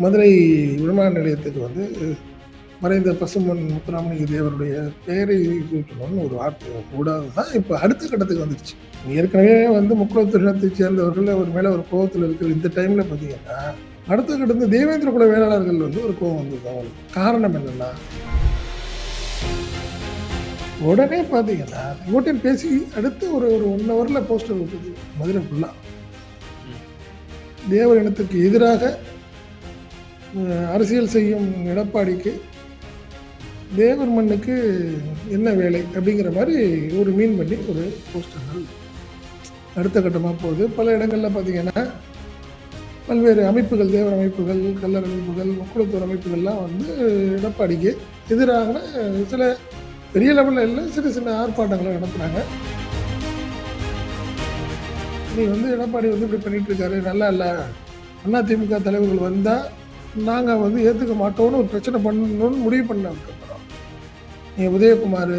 மதுரை விமான நிலையத்துக்கு வந்து மறைந்த பசுமன் முத்துராமலிங்க தேவருடைய பெயரை சூட்டணும்னு ஒரு வார்த்தை கூடாது தான் இப்போ அடுத்த கட்டத்துக்கு வந்துருச்சு. ஏற்கனவே வந்து முக்குளத்தினத்தை சேர்ந்தவர்கள் அவர் மேலே ஒரு கோபத்தில் இருக்கிற இந்த டைமில் பார்த்தீங்கன்னா அடுத்த கட்டத்து தேவேந்திர குல வேளாளர்கள் வந்து ஒரு கோபம் வந்தது அவங்களுக்கு. காரணம் என்னன்னா உடனே பார்த்தீங்கன்னா ஓட்டின் பேசி அடுத்து ஒரு ஒரு ஒன் ஹவரில் போஸ்டர் விட்டது மதுரை ஃபுல்லாக தேவர் இனத்துக்கு எதிராக அரசியல் செய்யும் எடப்பாடிக்கு தேவர் மண்ணுக்கு என்ன வேலை அப்படிங்கிற மாதிரி ஒரு மீன் பண்ணி ஒரு போஸ்டர்கள் அடுத்த கட்டமாக போகுது. பல இடங்களில் பார்த்திங்கன்னா பல்வேறு அமைப்புகள் தேவர் அமைப்புகள் கல்லர் அமைப்புகள் முக்குளத்தூர் அமைப்புகள்லாம் வந்து எடப்பாடிக்கு எதிராக சில பெரிய லெவலில் இல்லை சிறு சின்ன ஆர்ப்பாட்டங்களை நடத்துகிறாங்க நீ வந்து எடப்பாடி வந்து இப்படி பண்ணிகிட்டு இருக்காரு நல்லா இல்லை. அதிமுக தலைவர்கள் வந்தால் நாங்கள் வந்து ஏற்றுக்க மாட்டோம்னு ஒரு பிரச்சனை பண்ணணும்னு முடிவு பண்ணதுக்கப்புறம் நீங்கள் உதயகுமார்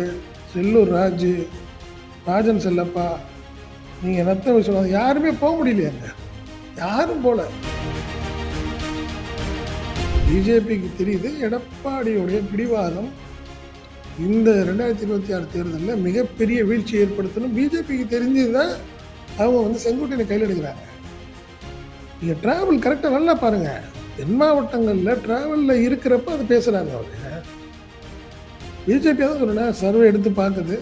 செல்லூர் ராஜு ராஜன் செல்லப்பா நீங்கள் நத்த விஷயம் யாருமே போக முடியலையாங்க யாரும் போல. பிஜேபிக்கு தெரியுது எடப்பாடியுடைய பிடிவாதம் இந்த ரெண்டாயிரத்தி இருபத்தி ஆறு தேர்தலில் மிகப்பெரிய வீழ்ச்சி ஏற்படுத்தணும். பிஜேபிக்கு தெரிஞ்சதுதான் அவங்க வந்து செங்கோட்டையை கையில் எடுக்கிறாங்க. நீங்கள் ட்ராவல் கரெக்டாக நல்லா பாருங்கள் தென் மாவட்டங்களில் ட்ராவலில் இருக்கிறப்ப அது பேசுகிறாங்க அவங்க. பிஜேபி தான் சொன்னேன் சர்வே எடுத்து பார்க்குது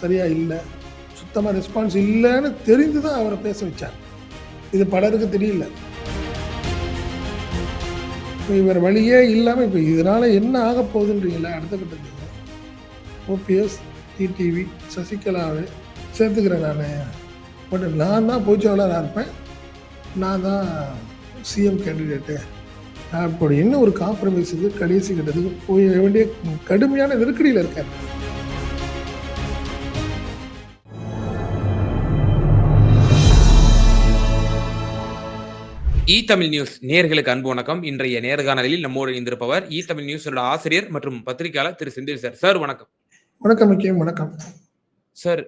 சரியாக இல்லை. சுத்தமாக ரெஸ்பான்ஸ் இல்லைன்னு தெரிந்து தான் அவரை பேச வச்சாங்க. இது பலருக்கு தெரியல. இப்போ இவர் வழியே இல்லாமல் இப்போ இதனால் என்ன ஆக போகுதுன்றீங்களா? அடுத்த கட்டத்துக்கு. ஓபிஎஸ் டிடிவி சசிகலாவை சேர்த்துக்கிறேன் நான். பட் நான் தான் பொதுச்செயலாளராக இருப்பேன். நான் தான் சிஎம் கேண்டிடேட்டு அப்படின்னு ஒரு காம்ப்ரமைஸுக்கு கடைசி கட்டத்துக்கு போய் வேண்டிய கடுமையான நெருக்கடியில் இருக்கார். இ தமிழ் நியூஸ் நேர்களுக்கு அன்பு வணக்கம். இன்றைய நேர்காணலில் நம்மோடு இணைந்திருப்பவர் இ தமிழ் நியூஸோட ஆசிரியர் மற்றும் பத்திரிகையாளர் திரு செந்தில் சார் சார் வணக்கம். வணக்கம் முக்கியம் வணக்கம். சார்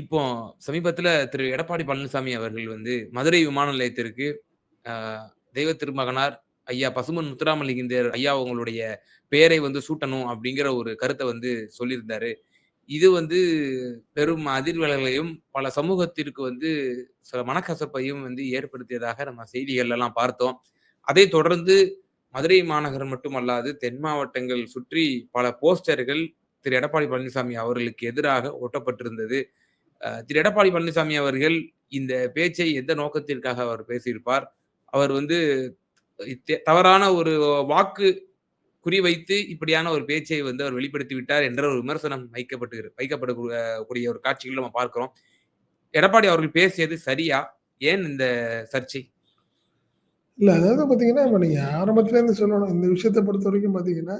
இப்போ சமீபத்துல திரு எடப்பாடி பழனிசாமி அவர்கள் வந்து மதுரை விமான நிலையத்திற்கு தெய்வ திருமகனார் ஐயா பசுமன் முத்துராமலிங்கந்தர் ஐயா அவங்களுடைய பெயரை வந்து சூட்டணும் அப்படிங்கிற ஒரு கருத்தை வந்து சொல்லியிருந்தாரு. இது வந்து பெரும் அதிர்வலைகளையும் பல சமூகத்திற்கு வந்து சில மனக்கசப்பையும் வந்து ஏற்படுத்தியதாக நம்ம செய்திகள் எல்லாம் பார்த்தோம். அதை தொடர்ந்து மதுரை மாநகரம் மட்டுமல்லாது தென் மாவட்டங்கள் சுற்றி பல போஸ்டர்கள் திரு. எடப்பாடி பழனிசாமி அவர்களுக்கு எதிராக ஒட்டப்பட்டிருந்தது திரு. எடப்பாடி பழனிசாமி அவர்கள் இந்த பேச்சை எந்த நோக்கத்திற்காக அவர் பேசியிருப்பார்? அவர் வந்து தவறான ஒரு வாக்கு குறிவைத்து இப்படியான ஒரு பேச்சை வந்து அவர் வெளிப்படுத்தி விட்டார் என்ற ஒரு விமர்சனம் வைக்கப்பட்டு வைக்கப்படக்கூடிய ஒரு காட்சிகள் நம்ம பார்க்கிறோம். எடப்பாடி அவர்கள் பேசியது சரியா? ஏன் இந்த சர்ச்சை? இல்லை அதாவது பார்த்தீங்கன்னா இப்போ நீங்கள் ஆரம்பத்துலேருந்து சொல்லணும். இந்த விஷயத்தை பொறுத்த வரைக்கும் பார்த்தீங்கன்னா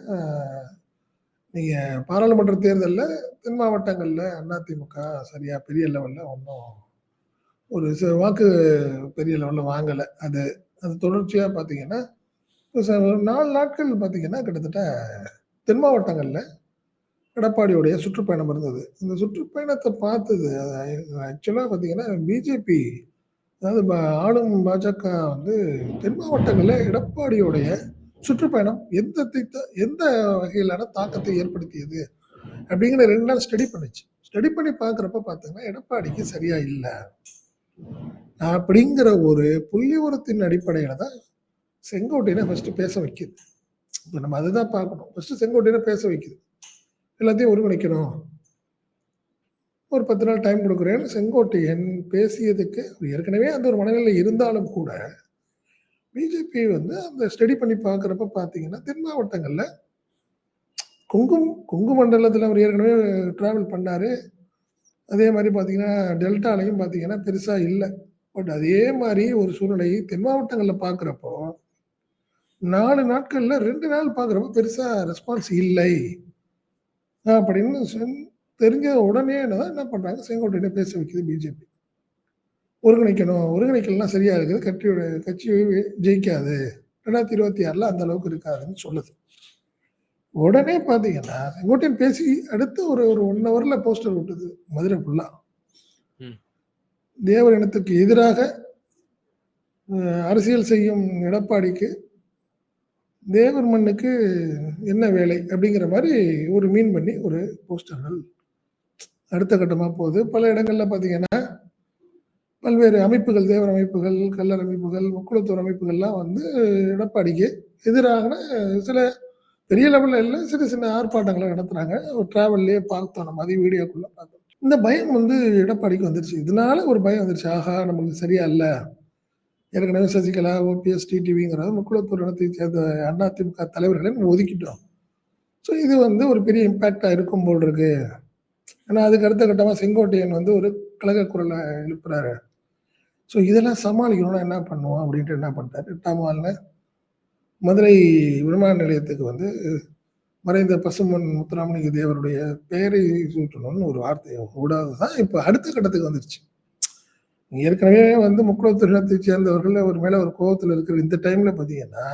நீங்கள் பாராளுமன்ற தேர்தலில் தென் மாவட்டங்களில் அதிமுக சரியாக பெரிய லெவலில் ஒன்றும் ஒரு வாக்கு பெரிய லெவலில் வாங்கலை. அது அது தொடர்ச்சியாக பார்த்தீங்கன்னா ஒரு நாலு நாட்கள் பார்த்தீங்கன்னா கிட்டத்தட்ட தென் மாவட்டங்களில் எடப்பாடியுடைய சுற்றுப்பயணம் இருந்தது. இந்த சுற்றுப்பயணத்தை பார்த்தது ஆக்சுவலாக பார்த்தீங்கன்னா பிஜேபி அதாவது ஆளும் பாஜக வந்து தென் மாவட்டங்களில் எடப்பாடியுடைய சுற்றுப்பயணம் எந்த திட்ட எந்த வகையிலான தாக்கத்தை ஏற்படுத்தியது அப்படிங்கிற ரெண்டு நாள் ஸ்டடி பண்ணுச்சு. ஸ்டடி பண்ணி பார்க்குறப்ப பார்த்தீங்கன்னா எடப்பாடிக்கு சரியா இல்லை. அப்படிங்கிற ஒரு புள்ளிவரத்தின் அடிப்படையில் தான் செங்கோட்டையனை ஃபஸ்ட்டு பேச வைக்குது. இப்போ நம்ம அதுதான் பார்க்கணும். ஃபஸ்ட்டு செங்கோட்டையினை பேச வைக்குது. எல்லாத்தையும் ஒருங்கிணைக்கணும். ஒரு பத்து நாள் டைம் கொடுக்குறேன்னு செங்கோட்டையன் பேசியதுக்கு அவர் ஏற்கனவே அந்த ஒரு மனநிலை இருந்தாலும் கூட பிஜேபி வந்து அந்த ஸ்டடி பண்ணி பார்க்குறப்ப பார்த்தீங்கன்னா தென் மாவட்டங்களில் கொங்கும் கொங்கு மண்டலத்தில் அவர் ஏற்கனவே ட்ராவல் பண்ணார். அதே மாதிரி பார்த்தீங்கன்னா டெல்டாலையும் பார்த்தீங்கன்னா பெருசாக இல்லை. பட் அதே மாதிரி ஒரு சூழ்நிலை தென் மாவட்டங்களில் பார்க்குறப்போ நாலு நாட்களில் ரெண்டு நாள் பார்க்குறப்போ பெருசாக ரெஸ்பான்ஸ் இல்லை. அப்படின்னு சொன்- தெரிஞ்ச உடனே தான் என்ன பண்ணுறாங்க செங்கோட்டையிட பேச வைக்கிது பிஜேபி ஒருங்கிணைக்கணும். ஒருங்கிணைக்கலாம் சரியாக இருக்குது. கட்சியோட கட்சி ஜெயிக்காது. ரெண்டாயிரத்தி இருபத்தி ஆறில் அந்த அளவுக்கு இருக்காதுன்னு சொல்லுது. உடனே பார்த்தீங்கன்னா செங்கோட்டையன் பேசி அடுத்து ஒரு ஒரு ஒன் ஹவரில் போஸ்டர் விட்டுது மதுரை ஃபுல்லாக தேவர் இனத்துக்கு எதிராக அரசியல் செய்யும் எடப்பாடிக்கு தேவர் மண்ணுக்கு என்ன வேலை அப்படிங்கிற மாதிரி ஒரு மீன் பண்ணி ஒரு போஸ்டர்கள் அடுத்த கட்டமாக போகுது. பல இடங்களில் பார்த்தீங்கன்னா, பல்வேறு அமைப்புகள், தேவர் அமைப்புகள், கல்லர் அமைப்புகள், முக்குளத்தூர் அமைப்புகள்லாம் வந்து எடப்பாடிக்கு எதிரான சில பெரிய லெவலில் இல்லை சின்ன சின்ன ஆர்ப்பாட்டங்களை நடத்துகிறாங்க ஒரு டிராவல்லயே பார்த்தோம் நம்ம அதையும் வீடியோக்குள்ளே பார்த்தோம். இந்த பயம் வந்து எடப்பாடிக்கு வந்துருச்சு. இதனால ஒரு பயம் வந்துருச்சு. ஆஹா! நமக்கு சரியா இல்ல. ஏற்கனவே சசிகலா, ஓபிஎஸ், டிடிவிங்கிற முக்குளத்தூர் இனத்தை சேர்ந்த அதிமுக தலைவர்களை ஒதுக்கிட்டோம். ஸோ இது வந்து ஒரு பெரிய இம்பேக்டாக இருக்கும் போல் இருக்கு. ஏன்னா, அதுக்கு அடுத்த கட்டமாக செங்கோட்டையன் வந்து ஒரு கழக குரலை எழுப்புறாரு. ஸோ இதெல்லாம் சமாளிக்கணும்னா என்ன பண்ணுவோம்? அப்படின்ட்டு என்ன பண்ணிட்டாரு, டாமாலில் மதுரை விமான நிலையத்துக்கு வந்து மறைந்த பசுமன் முத்துராமலிங்க தேவருடைய பெயரை சூட்டணும்னு ஒரு வார்த்தையை விடாதது தான் இப்ப அடுத்த கட்டத்துக்கு வந்துருச்சு. ஏற்கனவே வந்து முக்குளத்தூர் சேர்ந்தவர்கள் அவர் மேல ஒரு கோவத்துல இருக்கிற இந்த டைம்ல பார்த்தீங்கன்னா,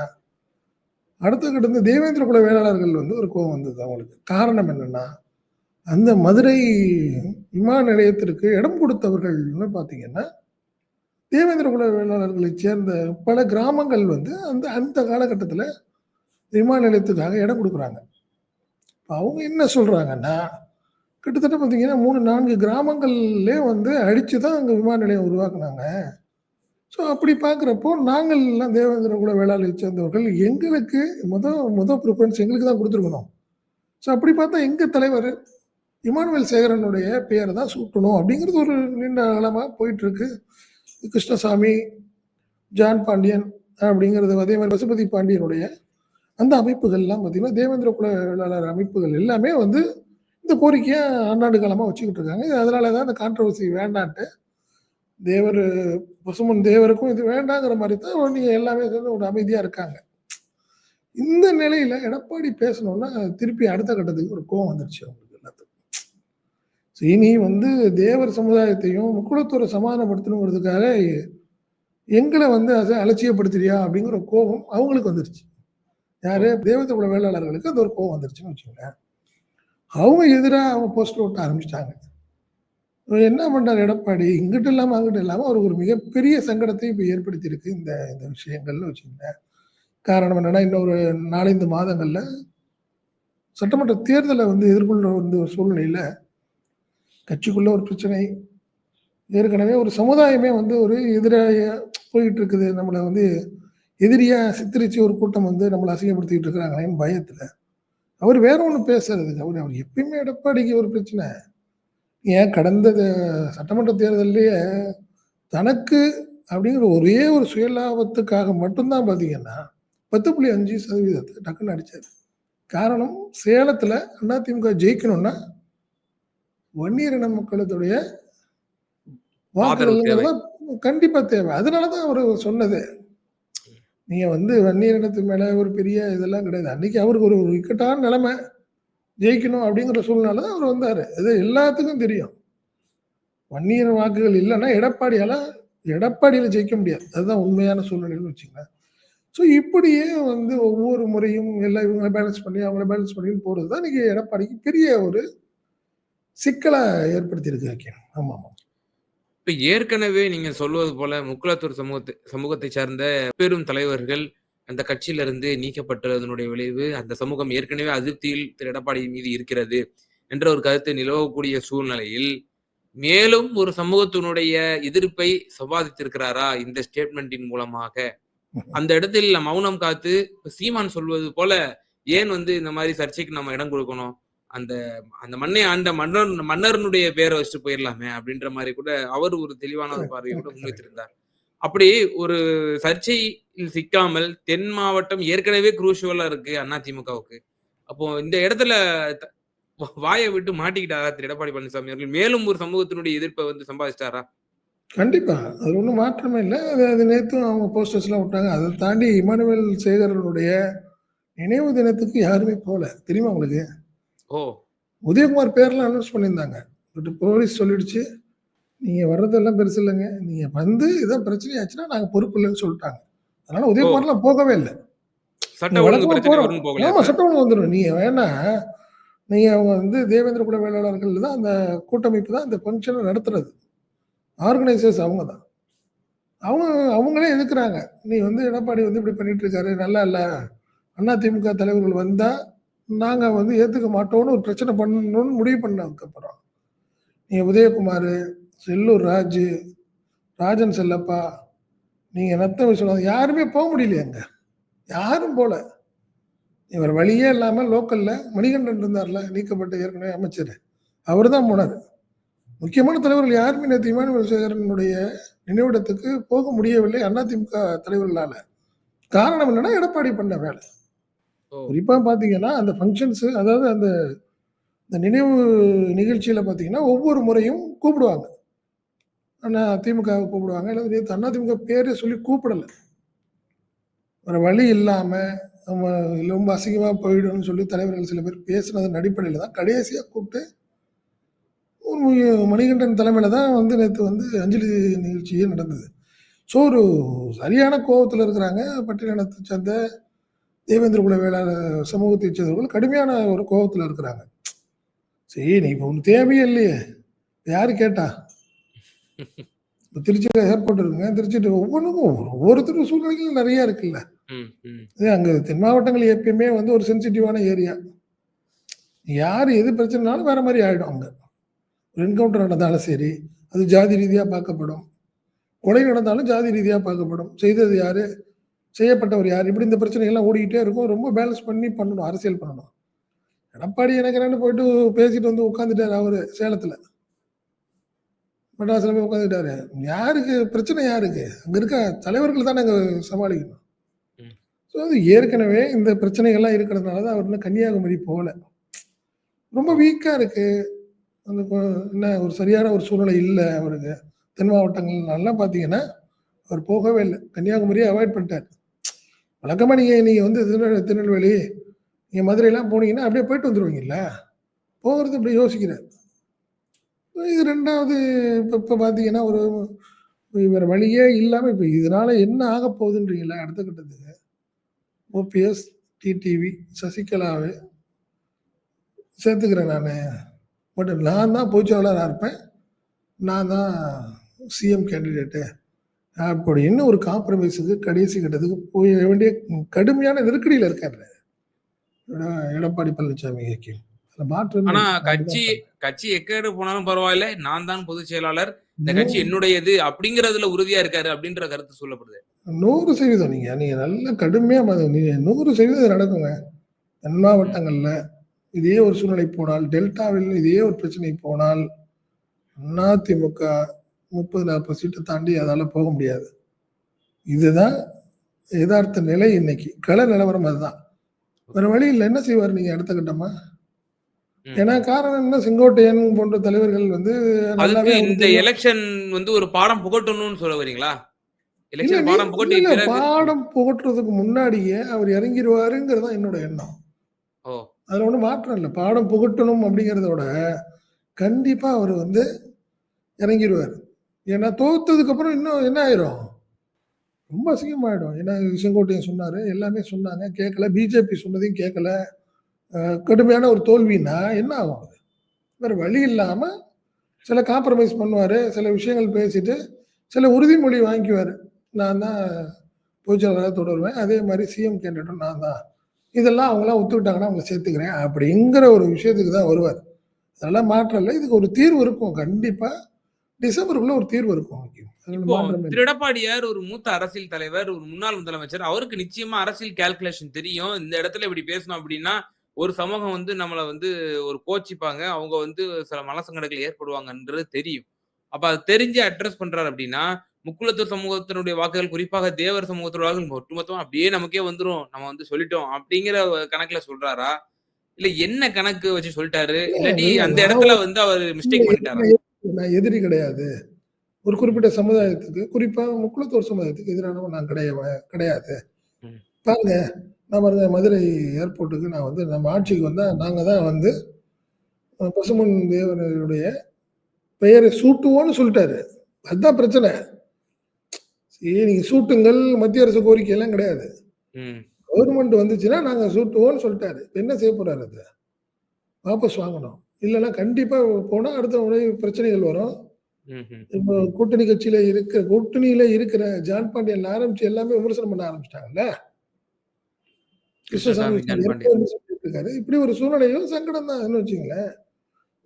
அடுத்த கட்டத்துல தேவேந்திர குல வேளாளர்கள் வந்து ஒரு கோவம் வந்தது அவங்களுக்கு. காரணம் என்னன்னா, அந்த மதுரை விமான நிலையத்திற்கு இடம் கொடுத்தவர்கள்னு பார்த்தீங்கன்னா, தேவேந்திர குல வேளாளர்களை சேர்ந்த பல கிராமங்கள் வந்து அந்த அந்த காலகட்டத்துல விமான நிலையத்துக்காக இடம் கொடுக்குறாங்க அவங்க என்ன சொல்கிறாங்கன்னா கிட்டத்தட்ட பார்த்தீங்கன்னா 3, 4 கிராமங்கள்லயே வந்து அடித்து தான் அங்கே விமான நிலையம் உருவாக்குனாங்க. ஸோ அப்படி பார்க்கிறப்போ, நாங்கள்லாம் தேவேந்திர குல வேளாளரைச் சேர்ந்தவர்கள் எங்களுக்கு மொதல் மொதல் ப்ரிஃபரன்ஸ் எங்களுக்கு தான் கொடுத்துருக்கணும் ஸோ அப்படி பார்த்தா எங்கள் தலைவர் இமானுவேல் சேகரனுடைய பெயரை தான் சூட்டணும் அப்படிங்கிறது ஒரு நீண்ட காலமாக போயிட்டுருக்கு. கிருஷ்ணசாமி, ஜான் பாண்டியன் அப்படிங்கிறது அதே மாதிரி பசுபதி பாண்டியனுடைய அந்த அமைப்புகள்லாம் பார்த்தீங்கன்னா, தேவேந்திர குல வேளாளர் அமைப்புகள் எல்லாமே வந்து இந்த கோரிக்கையை ஆண்டாண்டு காலமாக வச்சுக்கிட்டு இருக்காங்க. அதனால தான் அந்த கான்ட்ரவர்சி வேண்டான்ட்டு, தேவர் பசுமன் தேவருக்கும் இது வேண்டாங்கிற மாதிரி தான் நீங்கள் எல்லாமே ஒரு அமைதியாக இருக்காங்க. இந்த நிலையில எடப்பாடி பேசணும்னா, திருப்பி அடுத்த கட்டத்துக்கு ஒரு கோவம் வந்துருச்சு அவங்களுக்கு எல்லாத்துக்கும். ஸோ இனி வந்து தேவர் சமுதாயத்தையும், குலத்துறை சமாதானப்படுத்தணுங்கிறதுக்காக எங்களை வந்து அதை அலட்சியப்படுத்துறியா? அப்படிங்கிற ஒரு அவங்களுக்கு வந்துருச்சு. யாரு? தேவேந்திர குல வேளாளர்களுக்கு அந்த ஒரு கோவம் வந்துருச்சுன்னு வச்சுக்கங்களேன். அவங்க எதிரா அவங்க போஸ்டர் ஒட்ட ஆரம்பிச்சுட்டாங்க. என்ன பண்றாரு எடப்பாடி, இங்கிட்டு இல்லாம, அங்கிட்டு இல்லாம அவருக்கு ஒரு மிகப்பெரிய சங்கடத்தை இப்ப ஏற்படுத்தியிருக்கு இந்த இந்த விஷயங்கள்னு வச்சுக்கங்களேன். காரணம் என்னன்னா, இன்னொரு 4, 5 மாதங்கள்ல சட்டமன்ற தேர்தல வந்து எதிர்கொள்ள வந்து ஒரு சூழ்நிலையில, கட்சிக்குள்ள ஒரு பிரச்சனை. ஏற்கனவே ஒரு சமுதாயமே வந்து ஒரு எதிராயா போயிட்டு இருக்குது. நம்மள வந்து எதிரியா சித்தரிச்சு ஒரு கூட்டம் வந்து நம்மள அசிங்கப்படுத்திட்டு இருக்கிறாங்களேன்னு பயத்துல, அவரு வேற ஒண்ணு பேசுறதுக்கு அவரு அவரு எப்பயுமே எடப்பாடிக்கு ஒரு பிரச்சனை. ஏன் கடந்த சட்டமன்ற தேர்தல்லயே தனக்கு அப்படிங்கிற ஒரே ஒரு சுயலாபத்துக்காக மட்டும் தான் பார்த்தீங்கன்னா, 10.5% டக்குன்னு அடிச்சாரு. காரணம் சேலத்துல அதிமுக ஜெயிக்கணும்னா, வன்னியர் இன மக்களுடைய ஆதரவு தேவை. வாக்குகள்ங்கிறது கண்டிப்பா தேவை. அதனால தான் அவரு சொன்னதே. நீங்கள் வந்து வன்னியர் இனத்து ஒரு பெரிய இதெல்லாம் கிடையாது. அன்னைக்கு அவருக்கு ஒரு ஒரு இக்கட்டான நிலைமை. ஜெயிக்கணும் அப்படிங்கிற சூழ்நிலை தான் அவர் வந்தார் அது எல்லாத்துக்கும் தெரியும். வன்னியர் வாக்குகள் இல்லைன்னா எடப்பாடியால் எடப்பாடியில் ஜெயிக்க முடியாது. அதுதான் உண்மையான சூழ்நிலைன்னு வச்சுக்கோங்களேன் ஸோ இப்படியே வந்து ஒவ்வொரு முறையும் எல்லாம் இவங்கள பேலன்ஸ் பண்ணி, அவங்கள பேலன்ஸ் பண்ணின்னு போகிறது தான் இன்றைக்கி எடப்பாடிக்கு பெரிய ஒரு சிக்கலை ஏற்படுத்தியிருக்கு ஆமாம் ஆமாம் இப்ப ஏற்கனவே நீங்க சொல்வது போல முக்குளத்தூர் சமூகத்தை சமூகத்தைச் சார்ந்த பெரும் தலைவர்கள் அந்த கட்சியிலிருந்து நீக்கப்பட்டதனுடைய விளைவு, அந்த சமூகம் ஏற்கனவே அதிருப்தியில் திரு எடப்பாடி மீது இருக்கிறது என்ற ஒரு கருத்து நிலவக்கூடிய சூழ்நிலையில், மேலும் ஒரு சமூகத்தினுடைய எதிர்ப்பை சம்பாதித்திருக்கிறாரா இந்த ஸ்டேட்மென்ட்டின் மூலமாக? அந்த இடத்தில் மௌனம் காத்து சீமான் சொல்வது போல, ஏன் வந்து இந்த மாரி சர்ச்சைக்கு நம்ம இடம் குடுக்கணும்? அந்த அந்த மண்ணை ஆண்ட மன்னர் மன்னரனுடைய பேர வச்சுட்டு போயிரலாமே அப்படின்ற மாரி கூட அவர் ஒரு தெளிவான ஒரு பார்வையை கூட முன்வைத்திருந்தார். அப்படி ஒரு சர்ச்சையில் சிக்காமல் தென் மாவட்டம் ஏற்கனவே குரூஷியலா இருக்கு அதிமுகவுக்கு. அப்போ இந்த இடத்துல வாய விட்டு மாட்டிக்கிட்டாரா திரு எடப்பாடி பழனிசாமி அவர்கள்? மேலும் ஒரு சமூகத்தினுடைய எதிர்ப்ப வந்து சம்பாதிச்சிட்டாரா? கண்டிப்பா. அது ஒண்ணும் மாற்றமே இல்ல. அது அது நேத்தும் அவங்க போஸ்டர்ஸ்லாம் விட்டாங்க. அத தாண்டி இமானுவேல் சேகரனுடைய நினைவு தினத்துக்கு யாருமே போல. தெரியுமா உங்களுக்கு? ஓ! உதயகுமார் பேர்லாம் அனௌன்ஸ் பண்ணியிருந்தாங்க. பட் போலீஸ் சொல்லிடுச்சு. நீங்க வர்றதெல்லாம் பெருசு இல்லங்க. நீங்க வந்து ஏதாவது பிரச்சனை ஆச்சுன்னா நாங்க பொறுப்பு இல்லன்னு சொல்ட்டாங்க. அதனால! உதயகுமார்லாம் போகவே இல்ல. சட்ட நீங்க ஒழுங்கு வழக்கமா பிரச்சனை போற வரும்னு போகலையா ஆமா சார்? சட்ட ஒழுங்கு வந்துரும். நீங்க வேணா நீங்க அவங்க வந்து தேவேந்திர குல வேளாளர்கள் தான் அந்த கூட்டமைப்பு தான் இந்த ஃபங்ஷன நடத்துறது. ஆர்கனைசர்ஸ் அவங்க தான். அவங்க அவங்களே எதிர்க்கிறாங்க. நீ வந்து எடப்பாடி வந்து இப்படி பண்ணிட்டு இருக்காரு. நல்லா இல்ல. அதிமுக தலைவர்கள் வந்தா நாங்கள் வந்து ஏற்றுக்க மாட்டோம்னு ஒரு பிரச்சனை பண்ணணும்னு முடிவு பண்ணதுக்கப்புறம் நீங்கள் உதயகுமார் செல்லூர் ராஜு ராஜன் செல்லப்பா நீங்கள் நத்த விஸ்வநாதன் யாருமே போக முடியல அங்க. யாரும் போல. இவர் வழியே இல்லாமல் லோக்கலில் மணிகண்டன் இருந்தார்ல நீக்கப்பட்ட ஏற்கனவே அமைச்சர். அவர் தான் போனார். முக்கியமான தலைவர்கள் யாருமே நேற்று இமானுவேல் நினைவிடத்துக்கு போக முடியவில்லை. அதிமுக தலைவர்களால். காரணம் என்னன்னா எடப்பாடி பண்ண வேலை. ஓ. குறிப்பா அந்த ஃபங்க்ஷன்ஸு அதாவது அந்த இந்த நினைவு நிகழ்ச்சியில பார்த்தீங்கன்னா ஒவ்வொரு முறையும் கூப்பிடுவாங்க. ஆனா திமுக கூப்பிடுவாங்க. இல்லை நேற்று அண்ணா திமுக பேரே சொல்லி கூப்பிடல. வேற வழி இல்லாம நம்ம ரொம்ப அசிங்கமா போயிடும்னு சொல்லி தலைவர்கள் சில பேர் பேசினதன் அடிப்படையில் தான் கடைசியா கூப்பிட்டு ஒரு மணிகண்டன் தலைமையில தான் வந்து நேற்று வந்து அஞ்சலி நிகழ்ச்சியே நடந்தது. ஸோ ஒரு சரியான கோபத்தில் இருக்கிறாங்க பட்டியலினத்தை சேர்ந்த தேவேந்திர குல வேளாளர் சமூகத்தை சேர்ந்தவர்கள் கடுமையான ஒரு கோபத்தில் இருக்கிறாங்க. சரி நீ இப்போ ஒன்று தேவையே இல்லையே. யாரு கேட்டா? இப்போ திருச்சியில் ஏர்போர்ட் இருக்குங்க. திருச்சிட்டு ஒவ்வொன்றுக்கும் ஒவ்வொருத்தரும் சூழ்நிலைகள் நிறைய இருக்குல்ல. இது அங்கே தென் மாவட்டங்கள் எப்பயுமே வந்து ஒரு சென்சிட்டிவான ஏரியா யார் எது பிரச்சனைனாலும் வேற மாதிரி ஆகிடும் அங்கே. ஒரு என்கவுண்டர் நடந்தாலும் சரி அது ஜாதி ரீதியாக பார்க்கப்படும். கொலை நடந்தாலும் ஜாதி ரீதியாக பார்க்கப்படும். செய்தது யாரு? செய்யப்பட்டவர் யார்? இப்படி இந்த பிரச்சனைகள்லாம் ஓடிக்கிட்டே இருக்கும். ரொம்ப பேலன்ஸ் பண்ணி பண்ணணும் அரசியல் பண்ணணும். எடப்பாடி எனக்கு என்னன்னு போயிட்டு பேசிட்டு வந்து உட்காந்துட்டாரு அவரு சேலத்தில். மெட்ராஸில் போய் உட்காந்துட்டாரு யாருக்கு? பிரச்சனை யாருக்கு? அங்கே இருக்க தலைவர்கள் தான் நாங்கள் சமாளிக்கணும். ஸோ அது ஏற்கனவே இந்த பிரச்சனைகள்லாம் இருக்கிறதுனால தான் அவர் இன்னும் கன்னியாகுமரி போகல. ரொம்ப வீக்காக இருக்கு. அந்த என்ன ஒரு சரியான ஒரு சூழ்நிலை இல்லை அவருக்கு. தென் மாவட்டங்கள்லாம் பார்த்தீங்கன்னா அவர் போகவே இல்லை. கன்னியாகுமரியை அவாய்ட் பண்ணிட்டார். வழக்கமாக நீங்கள் நீங்கள் வந்து திருநெல் திருநெல்வேலி நீங்கள் மதுரையெல்லாம் போனீங்கன்னா அப்படியே போயிட்டு வந்துடுவீங்கல்ல போகிறது இப்படி யோசிக்கிறேன். இது ரெண்டாவது இப்போ இப்போ பார்த்தீங்கன்னா ஒரு வேறு வழியே இல்லாமல் இப்போ இதனால் என்ன ஆக போகுதுன்றீங்களா அடுத்த கட்டத்துக்கு. ஓபிஎஸ் டிடிவி சசிகலாவே சேர்த்துக்கிறேன் நான். பட் நான் தான் பொதுச்செயலாளராக இருப்பேன். நான் தான் சிஎம் கேண்டிடேட்டு. அப்படின்னு ஒரு காம்ப்ரமைஸுக்கு கடைசி கட்டத்துக்கு போய் வேண்டிய கடுமையான நெருக்கடியில் இருக்காரு. எட- எடப்பாடி பழனிசாமி இயக்கி. ஆனா. கட்சி கட்சி எக்கேடு போனாலும் பரவாயில்ல நான் தான் பொதுச் செயலாளர் இந்த கட்சி என்னுடையது அப்படிங்கறதுல உறுதியா இருக்காரு அப்படின்ற கருத்து சொல்லப்படுது. நூறு சதவீதம் நீங்க நீங்க நல்ல கடுமையா நீங்க நூறு சதவீதம் நடக்குங்க. தென் மாவட்டங்கள்ல இதே ஒரு சூழ்நிலை போனால் டெல்டாவில் இதே ஒரு பிரச்சனை போனால் அதிமுக முப்பது நாற்பது சீட்டை தாண்டி அதால போக முடியாது. இதுதான் யதார்த்த நிலை இன்னைக்கு. கள நிலவரம் அதுதான். வேற வழி இல்லை. என்ன செய்வார் நீங்க அடுத்த கட்டமா. ஏன்னா காரணம் என்ன? செங்கோட்டையன் போன்ற தலைவர்கள் வந்து அதுக்கு இந்த எலெக்ஷன் வந்து ஒரு பாடம் புகட்டணும்னு சொல்ல வரீங்களா? பாடம் புகட்டுறதுக்கு முன்னாடியே அவர் இறங்கிடுவாருங்கிறது என்னோட எண்ணம். அதுல ஒன்றும் மாற்றம் இல்லை. பாடம் புகட்டணும் அப்படிங்கிறதோட கண்டிப்பா அவர் வந்து இறங்கிடுவார் ஏன்னா தோத்ததுக்கு அப்புறம் இன்னும் என்ன ஆயிரும்? ரொம்ப அசிங்கமாயிடும். ஏன்னா செங்கோட்டையன் சொன்னாரு எல்லாமே சொன்னாங்க கேட்கல. பிஜேபி சொன்னதையும் கேட்கல. கடுமையான ஒரு தோல்வின்னா என்ன ஆகும்? அது? வேற வழி இல்லாம சில காம்ப்ரமைஸ் பண்ணுவார் சில விஷயங்கள் பேசிட்டு சில உறுதிமொழி வாங்கிக்குவார். நான் தான் பொதுச்செயலாளராக தொடருவேன். அதே மாதிரி சிஎம் கேண்டிடேட்டும் நான் தான். இதெல்லாம் அவங்களாம் ஒத்துக்கிட்டாங்கன்னா அவங்கள சேர்த்துக்கிறேன் அப்படிங்கிற ஒரு விஷயத்துக்கு தான் வருவார். அதெல்லாம் மாற்றம் இல்லை. இதுக்கு ஒரு தீர்வு இருக்கும். கண்டிப்பாக டிசம்பருக்குள்ள ஒரு தீர்வு இருக்கும். திரு எடப்பாடியார் ஒரு மூத்த அரசியல் தலைவர் ஒரு முன்னாள் முதலமைச்சர் அவருக்கு நிச்சயமா அரசியல் கால்குலேஷன் தெரியும். இந்த இடத்துல இப்படி பேசணும் அப்படின்னா ஒரு சமூகம் வந்து நம்மள வந்து ஒரு கோச்சிப்பாங்க. அவங்க வந்து சில மனசங்கடங்கள் ஏற்படுவாங்கன்றது தெரியும். அப்ப அது தெரிஞ்சு அட்ரஸ் பண்றாரு அப்படின்னா முக்குலத்தூர் சமூகத்தினுடைய வாக்குகள் குறிப்பாக தேவர் சமூகத்தோட வாக்குகள் ஒட்டுமொத்தமா அப்படியே நமக்கே வந்துரும். நம்ம வந்து சொல்லிட்டோம் அப்படிங்கிற கணக்குல சொல்றாரா? இல்ல என்ன கணக்கு வச்சு சொல்லிட்டாரு? இல்லாட்டி இல்ல, அந்த இடத்துல வந்து அவர் மிஸ்டேக் பண்ணிட்டாரா? நான் எதிரி கிடையாது. ஒரு குறிப்பிட்ட சமுதாயத்துக்கு குறிப்பா முக்குளத்தோர் சமுதாயத்துக்கு எதிரானவன் நான் கிடையாது. கிடையாது. பாருங்க நான் பாருங்க மதுரை ஏர்போர்ட்டுக்கு நான் வந்து நம்ம ஆட்சிக்கு வந்தா நாங்க தான் வந்து பசுமன் தேவனுடைய பெயரை சூட்டுவோன்னு சொல்லிட்டாரு. அதுதான் பிரச்சனை. சரி நீங்க சூட்டுங்கள் மத்திய அரசு கோரிக்கை எல்லாம் கிடையாது கவர்மெண்ட் வந்துச்சுன்னா நாங்க சூட்டுவோம்னு சொல்லிட்டாரு. என்ன செய்ய போறாரு அது? வாபஸ் வாங்கணும். இல்லைன்னா கண்டிப்பா போனா அடுத்த முறை பிரச்சனைகள் வரும் இப்போ கூட்டணி கட்சியில இருக்கிற கூட்டணியில இருக்கிற ஜான் பாண்டியன் ஆரம்பிச்சு எல்லாமே விமர்சனம் பண்ண ஆரம்பிச்சிட்டாங்கல்ல கிருஷ்ணசாமி இருக்காரு. இப்படி ஒரு சூழ்நிலையும் சங்கடம் தான் வச்சுங்களேன்.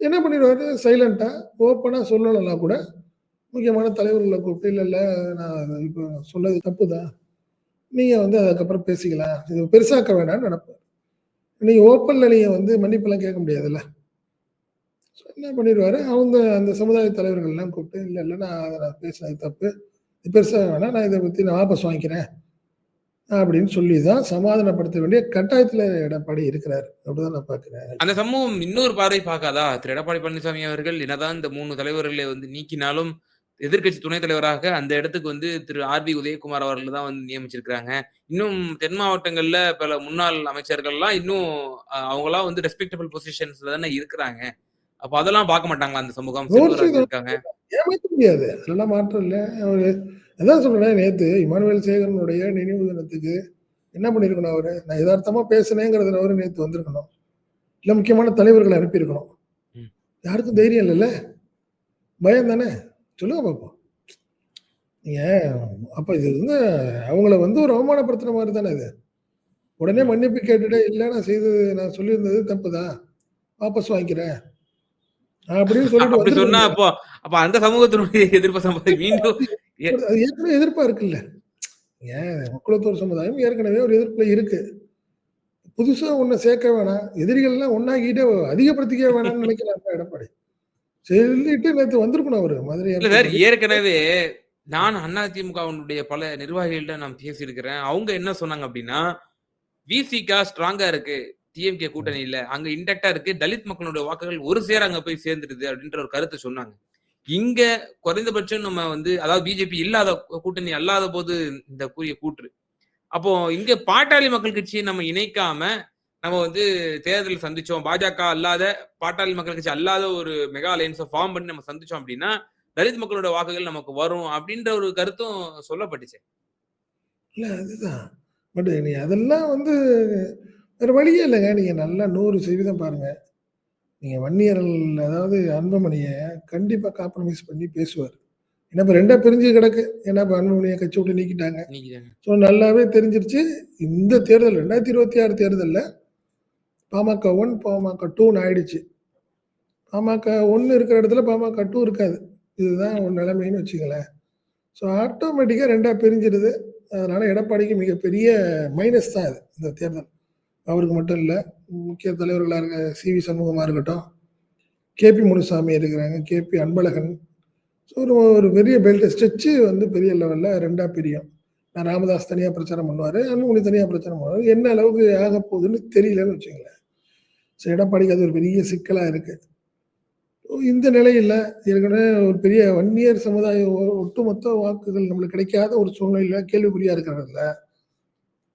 என்ன பண்ணிருவாரு சைலன்ட்டா, ஓப்பனா சொல்லலன்னா கூட, முக்கியமான தலைவர்கள கூப்பிட்டு, இல்ல, இல்ல நான் இப்ப சொன்னது தப்பு தான். நீங்க வந்து அதுக்கப்புறம் பேசிக்கலாம். இது பெருசாக்க வேண்டாம்னு நெனப்பாரு. நீங்க ஓப்பன்ல நீங்க வந்து மன்னிப்புலாம் கேட்க முடியாதுல்ல. ஸோ என்ன பண்ணிருவாரு, அவங்க அந்த சமுதாய தலைவர்கள்லாம் கூப்பிட்டு, இல்லை இல்லை நான் அதை நான் பேசினது தப்பு. பெருசாக வேணாம். நான் இதை பற்றி நான் வாபஸ் வாங்கிக்கிறேன். அப்படின்னு சொல்லி தான் சமாதானப்படுத்த வேண்டிய கட்டாயத்துல எடப்பாடி இருக்கிறார் அப்படிதான் நான் பார்க்கிறேன். அந்த சமூகம் இன்னொரு பார்வை பார்க்காதா? திரு எடப்பாடி பழனிசாமி அவர்கள் என்னதான் இந்த மூணு தலைவர்களை வந்து நீக்கினாலும், எதிர்க்கட்சி துணைத் தலைவராக அந்த இடத்துக்கு வந்து திரு ஆர்.பி. உதயகுமார் அவர்கள் தான் வந்து நியமிச்சிருக்கிறாங்க இன்னும் தென் மாவட்டங்கள்ல பல முன்னாள் அமைச்சர்கள்லாம் இன்னும் அவங்களாம் வந்து ரெஸ்பெக்டபிள் பொசிஷன்ஸ்ல தானே இருக்கிறாங்க. அப்ப அதெல்லாம் பார்க்க மாட்டாங்களா அந்த சமூகம்? 100% செல்வராஜ் இருக்காங்க. முடியாது. அதெல்லாம் மாற்றம் இல்ல. அதான் சொன்னேனே நேத்து இமானுவேல் சேகரனுடைய நினைவு தினத்துக்கு என்ன பண்ணியிருக்கணும் அவரு? நான் எதார்த்தமா பேசினேங்கிறதுல அவரு நேத்து வந்திருக்கணும். இல்ல முக்கியமான தலைவர்கள அனுப்பியிருக்கணும். யாருக்கும் தைரியம் இல்லல்ல. பயம் தானே. சொல்லுங்க பாப்போம். நீங்க அப்ப இது வந்து அவங்கள வந்து ஒரு அவமானப்படுத்துற மாரி தானே இது. உடனே மன்னிப்பு கேட்டுட்டு, இல்ல நான் செய்தது நான் சொல்லியிருந்தது தப்பு தான். வாபஸ் வாங்கிக்கிறேன். அப்படின்னு சொன்னா. அப்போ அப்ப அந்த சமூகத்தினுடைய எதிர்ப்ப மீண்டும் அது ஏற்கனவே எதிர்ப்பா இருக்குல்ல. ஏன் முக்குளத்தூர் சமுதாயம் ஏற்கனவே ஒரு எதிர்ப்புல இருக்கு. புதுசா ஒண்ண சேர்க்க வேணாம். எதிரிகள்லாம் ஒண்ணாக்கிட்டே அதிகப்படுத்திக்க வேணாம்னு நினைக்கிறார்ல எடப்பாடி. சொல்லிட்டு நேத்து வந்திருக்கணும் அவரு. மதுரை சார். ஏற்கனவே நான் அதிமுகவினுடைய பல நிர்வாகிகள்ட்ட நான் பேசியிருக்கிறேன். அவங்க என்ன சொன்னாங்க அப்படின்னா, விசிக ஸ்ட்ராங்கா இருக்கு. டிஎம்கே கூட்டணியில. அங்க இன்டெக்டா இருக்கு. தலித் மக்களுடைய வாக்குகள் ஒரு சேர அங்க போய் சேர்ந்துருது அப்படின்ற ஒரு கருத்தை சொன்னாங்க. இங்க குறைந்தபட்சம் நம்ம வந்து அதாவது பிஜேபி இல்லாத கூட்டணி அல்லாத போது இந்த கூறிய கூற்று. அப்போ இங்க பாட்டாளி மக்கள் கட்சியை நம்ம இணைக்காம, நம்ம வந்து தேர்தல் சந்திச்சோம். பாஜக அல்லாத, பாட்டாளி மக்கள் கட்சி அல்லாத ஒரு மெகா அலையன்ஸை ஃபார்ம் பண்ணி நம்ம சந்திச்சோம் அப்படின்னா, தலித் மக்களோட வாக்குகள் நமக்கு வரும் அப்படின்ற ஒரு கருத்தும் சொல்லப்பட்டுச்சு இல்ல அதுதான். பட் நீ அதெல்லாம் வந்து வேற வழியே இல்லங்க. நீங்க நல்லா 100% பாருங்க. நீங்க வன்னியர்கள் அதாவது அன்புமணிய கண்டிப்பா காம்ப்ரமைஸ் பண்ணி பேசுவாரு. ஏன்னா இப்ப 2ஆ பிரிஞ்சு கிடக்கு. ஏன்னா இப்ப அன்புமணிய கட்சிய விட்டு நீக்கிட்டாங்க. ஸோ நல்லாவே தெரிஞ்சிருச்சு. இந்த தேர்தல் 2026 தேர்தல்ல பாமக 1, பாமக 2ன்னு ஆயிடுச்சு. பாமக 1 இருக்கிற இடத்துல பாமக 2 இருக்காது. இதுதான் ஒரு நிலைமைன்னு வச்சுக்கங்களேன். ஸோ ஆட்டோமேட்டிக்கா 2ஆ பிரிஞ்சிருது. அதனால எடப்பாடிக்கு மிகப்பெரிய மைனஸ் தான் இது. இந்த தேர்தல். அவருக்கு மட்டும் இல்லை முக்கிய தலைவர்களாக இருக்க சி.வி. சண்முகமாக இருக்கட்டும். கே.பி. முனுசாமி இருக்கிறாங்க. கே.பி. அன்பழகன். ஸோ ஒரு ஒரு பெரிய பெல்ட் ஸ்ட்ரெச்சு வந்து பெரிய லெவலில் ரெண்டாக பிரியும். நான் ராமதாஸ் தனியாக பிரச்சாரம் பண்ணுவார் அன்புமணி தனியாக பிரச்சாரம் பண்ணுவார் என்ன அளவுக்கு ஆகப் போகுதுன்னு தெரியலன்னு வச்சுங்களேன் ஸோ எடப்பாடிக்கு அது ஒரு பெரிய சிக்கலாக இருக்குது இந்த நிலையில் ஏற்கனவே ஒரு பெரிய வன்னியர் சமுதாய ஒட்டுமொத்த வாக்குகள் நம்மளுக்கு கிடைக்காத ஒரு சூழ்நிலையில் கேள்விக்குறியாக இருக்கிறதுல,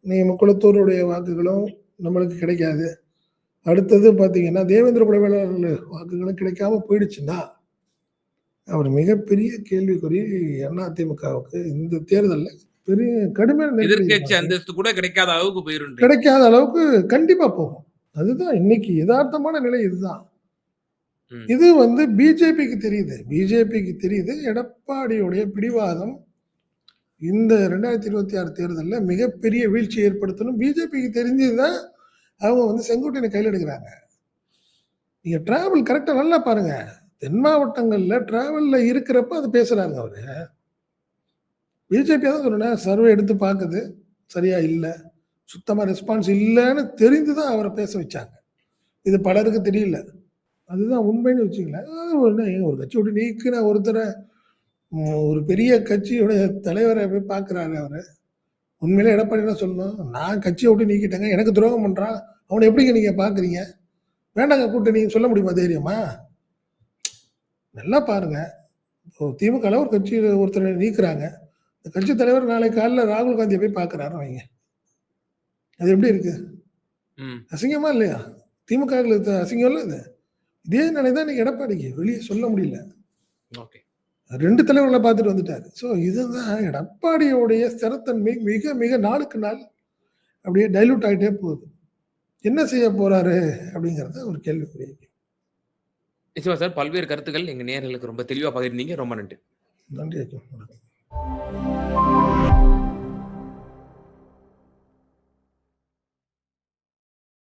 நீ முக்குளத்தூருடைய வாக்குகளும் நம்மளுக்கு கிடைக்காது. அடுத்தது பார்த்தீங்கன்னா, தேவேந்திர குல வேளாளர் வாக்குகளும் கிடைக்காம போயிடுச்சுன்னா, அவர் மிகப்பெரிய கேள்விக்குறி அதிமுகவுக்கு இந்த தேர்தல்ல பெரிய கடுமையான இருக்கும். அந்தஸ்து கூட கிடைக்காத அளவுக்கு போயிருன்றீங்க. கிடைக்காத அளவுக்கு கண்டிப்பா போகும். அதுதான் இன்னைக்கு எதார்த்தமான நிலை இதுதான். இது வந்து பிஜேபிக்கு தெரியுது. பிஜேபிக்கு தெரியுது. எடப்பாடியுடைய பிடிவாதம் இந்த ரெண்டாயிரத்தி இருபத்தி ஆறு தேர்தலில் மிகப்பெரிய வீழ்ச்சி ஏற்படுத்தணும். பிஜேபிக்கு தெரிஞ்சு தான் அவங்க வந்து செங்கோட்டையன கையில் எடுக்கிறாங்க நீங்கள் ட்ராவல் கரெக்டாக நல்லா பாருங்கள் தென் மாவட்டங்களில் ட்ராவலில் இருக்கிறப்ப அது பேசுகிறாங்க அவர் பிஜேபி தான் சொன்னேனே சர்வே எடுத்து பார்க்குது சரியா இல்லை சுத்தமாக ரெஸ்பான்ஸ் இல்லைன்னு தெரிந்து தான் அவரை பேச வச்சாங்க. இது பலருக்கு தெரியல. அதுதான் உண்மைன்னு வச்சுக்கல ஒரு கட்சி விட்டு நீக்குன ஒருத்தரை ஒரு பெரிய கட்சியுடைய தலைவர போய் பார்க்குறாரு அவரு. உண்மையிலே எடப்பாடி என்ன சொல்லணும்? நான் கட்சிய விட்டு நீக்கிட்டேங்க. எனக்கு துரோகம் பண்றான். அவன எப்படிங்க நீங்க பார்க்குறீங்க? வேண்டாங்க கூட்டணின்னு சொல்ல முடியுமா தைரியமா? நல்லா பாருங்க. திமுகல ஒரு கட்சியில ஒருத்தர நீக்குறாங்க. இந்த கட்சி தலைவர் நாளைக்கு காலைல ராகுல் காந்திய போய் பார்க்குறாருன்னு வைங்க. அது எப்படி இருக்கு? அசிங்கமா இல்லையா? திமுகவுக்கு அசிங்கம் இல்ல இது. இதே நிலை தான் இன்னைக்கு எடப்பாடிக்கு. வெளிய சொல்ல முடியல. ஓகே. 2 தலைவர்கள பார்த்துட்டு வந்துட்டாரு. ஸோ இதுதான் எடப்பாடியுடைய ஸ்திரத்தன்மை மிக மிக நாளுக்கு நாள் அப்படியே டைல்யூட் ஆயிட்டே போகுது. என்ன செய்ய போறாரு? அப்படிங்கிறது ஒரு கேள்விக்குறி. நிச்சயமா சார். பல்வேறு கருத்துக்கள் எங்க நேயர்களுக்கு ரொம்ப தெளிவா பகிர்ந்தீங்க. ரொம்ப நன்றி. நன்றி. வணக்கம்.